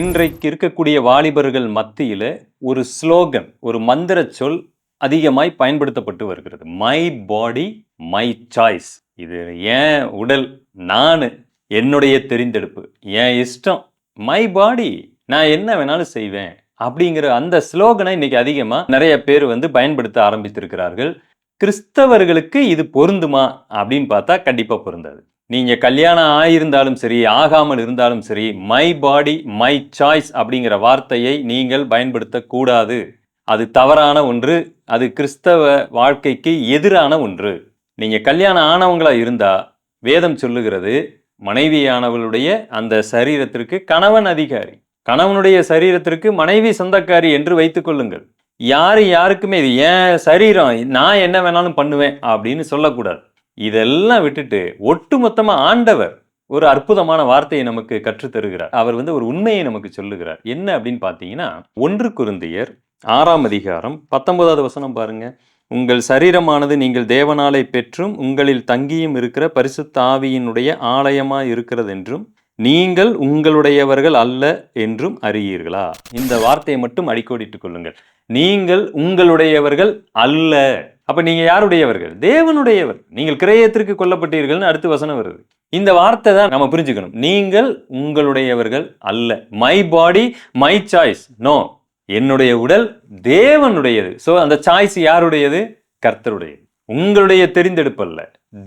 இன்றைக்கு இருக்கக்கூடிய வாலிபர்கள் மத்தியில் ஒரு ஸ்லோகன் ஒரு மந்திர சொல் அதிகமாய் பயன்படுத்தப்பட்டு வருகிறது. மை பாடி மை சாய்ஸ் இது ஏன் உடல் நான் என்னுடைய தெரிந்தெடுப்பு. என் இஷ்டம் மை பாடி நான் என்ன வேணாலும் செய்வேன். அப்படிங்கிற அந்த ஸ்லோகனை இன்னைக்கு அதிகமாக நிறைய பேர் வந்து பயன்படுத்த ஆரம்பித்திருக்கிறார்கள். கிறிஸ்தவர்களுக்கு இது பொருந்துமா அப்படின்னு பார்த்தா கண்டிப்பாக பொருந்தாது. நீங்கள் கல்யாணம் ஆயிருந்தாலும் சரி ஆகாமல் இருந்தாலும் சரி மை பாடி மை சாய்ஸ் அப்படிங்கிற வார்த்தையை நீங்கள் பயன்படுத்தக்கூடாது. அது தவறான ஒன்று அது கிறிஸ்தவ வாழ்க்கைக்கு எதிரான ஒன்று. நீங்கள் கல்யாணம் ஆனவங்களாக இருந்தால் வேதம் சொல்லுகிறது மனைவியானவளுடைய அந்த சரீரத்திற்கு கணவன் அதிகாரி. கணவனுடைய சரீரத்திற்கு மனைவி சொந்தக்காரி என்று வைத்துக்கொள்ளுங்கள் யார் யாருக்குமே இது என் சரீரம் நான் என்ன வேணாலும் பண்ணுவேன் அப்படின்னு சொல்லக்கூடாது. இதெல்லாம் விட்டுட்டு ஒட்டுமொத்தமா ஆண்டவர் ஒரு அற்புதமான வார்த்தையை நமக்கு கற்றுத்தருகிறார். அவர் வந்து ஒரு உண்மையை நமக்கு சொல்லுகிறார். என்ன அப்படின்னு பார்த்தீங்கன்னா ஒன்று குருந்தியர் ஆறாம் அதிகாரம் பத்தொன்பதாவது வசனம் பாருங்க. உங்கள் சரீரமானது நீங்கள் தேவனாலை பெற்றும் உங்களில் தங்கியும் இருக்கிற பரிசுத்த ஆவியினுடைய ஆலயமாக இருக்கிறது என்றும் நீங்கள் உங்களுடையவர்கள் அல்ல என்றும் அறியீர்களா? இந்த வார்த்தையை மட்டும் அடிக்கோடிட்டுக் கொள்ளுங்கள். நீங்கள் உங்களுடையவர்கள் அல்ல அப்போ நீங்கள் யாருடையவர்கள்? தேவனுடையவர். நீங்கள் கிரயத்திற்கு கொல்லப்பட்டீர்கள்னு அடுத்து வசனம் வருது. இந்த வார்த்தை தான் நம்ம புரிஞ்சுக்கணும். நீங்கள் உங்களுடையவர்கள் அல்ல. My body my choice no என்னுடைய உடல் தேவனுடையது. ஸோ அந்த சாய்ஸ் யாருடையது? கர்த்தருடையது. உங்களுடைய தெரிந்தெடுப்பு அல்ல.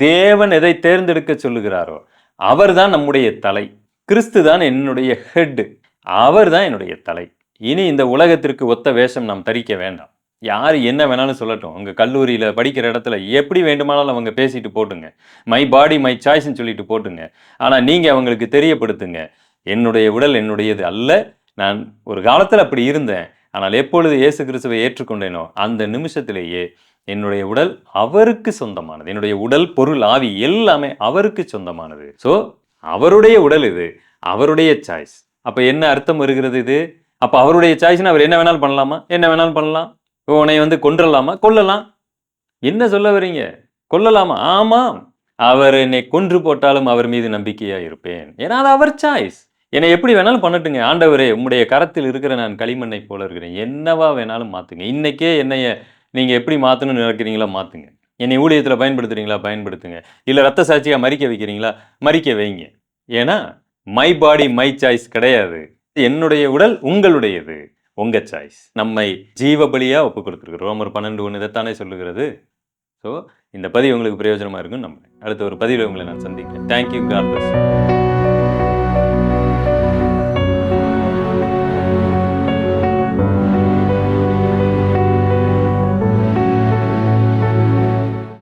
தேவன் எதை தேர்ந்தெடுக்க சொல்லுகிறாரோ அவர்தான் நம்முடைய தலை. கிறிஸ்து தான் என்னுடைய ஹெட் அவர் தான் என்னுடைய தலை. இனி இந்த உலகத்திற்கு ஒத்த வேஷம் நாம் தரிக்க வேண்டாம். யார் என்ன வேணாலும் சொல்லட்டும். உங்கள் கல்லூரியில் படிக்கிற இடத்துல எப்படி வேண்டுமானாலும் அவங்க பேசிட்டு போட்டுங்க. மை பாடி மை சாய்ஸ்ன்னு சொல்லிட்டு போட்டுங்க. ஆனால் நீங்கள் அவங்களுக்கு தெரியப்படுத்துங்க. என்னுடைய உடல் என்னுடையது அல்ல. நான் ஒரு காலத்தில் அப்படி இருந்தேன். ஆனால் எப்பொழுது இயேசு கிறிஸ்துவை ஏற்றுக்கொண்டேனோ அந்த நிமிஷத்திலேயே என்னுடைய உடல் அவருக்கு சொந்தமானது. என்னுடைய உடல் பொருள் ஆவி எல்லாமே அவருக்கு சொந்தமானது. ஸோ அவருடைய உடல் இது. அவருடைய சாய்ஸ் அப்போ என்ன அர்த்தம் வருகிறது இது? அப்போ அவருடைய சாய்ஸ்னா அவர் என்ன வேணாலும் பண்ணலாமா? என்ன வேணாலும் பண்ணலாம்? உன்னை வந்து கொன்றலாமா? கொல்லலாம். என்ன சொல்ல வரீங்க? கொல்லலாமா? ஆமாம். அவர் என்னை கொன்று போட்டாலும் அவர் மீது நம்பிக்கையா இருப்பேன் ஏன்னா அது அவர் சாய்ஸ் என்னை எப்படி வேணாலும் பண்ணட்டுங்க. ஆண்டவரே உம்முடைய கரத்தில் இருக்கிற நான் களிமண்ணை போல இருக்கிறேன். என்னவா வேணாலும் மாத்துங்க. இன்னைக்கே என்னைய நீங்க எப்படி மாத்தணும்னு நினைக்கிறீங்களா மாத்துங்க. என்னை ஊழியத்தில் பயன்படுத்துறீங்களா பயன்படுத்துங்க. இல்ல ரத்த சாட்சியா மறிக்க வைக்கிறீங்களா மறிக்க வைங்க. ஏன்னா மை பாடி மை சாய்ஸ் கிடையாது. என்னுடைய உடல் உங்களுடையது. உங்க சாய்ஸ் நம்மை ஜீவபலியா ஒப்பு கொடுத்துருக்கு ரோமர் பன்னெண்டு ஒன்று இதைத்தானே சொல்லுகிறது. ஸோ இந்த பதிவு உங்களுக்கு பிரயோஜனமா இருக்கும் நம்ம அடுத்த ஒரு பதிவில் உங்களை நான் சந்திக்கிறேன். Thank you God plus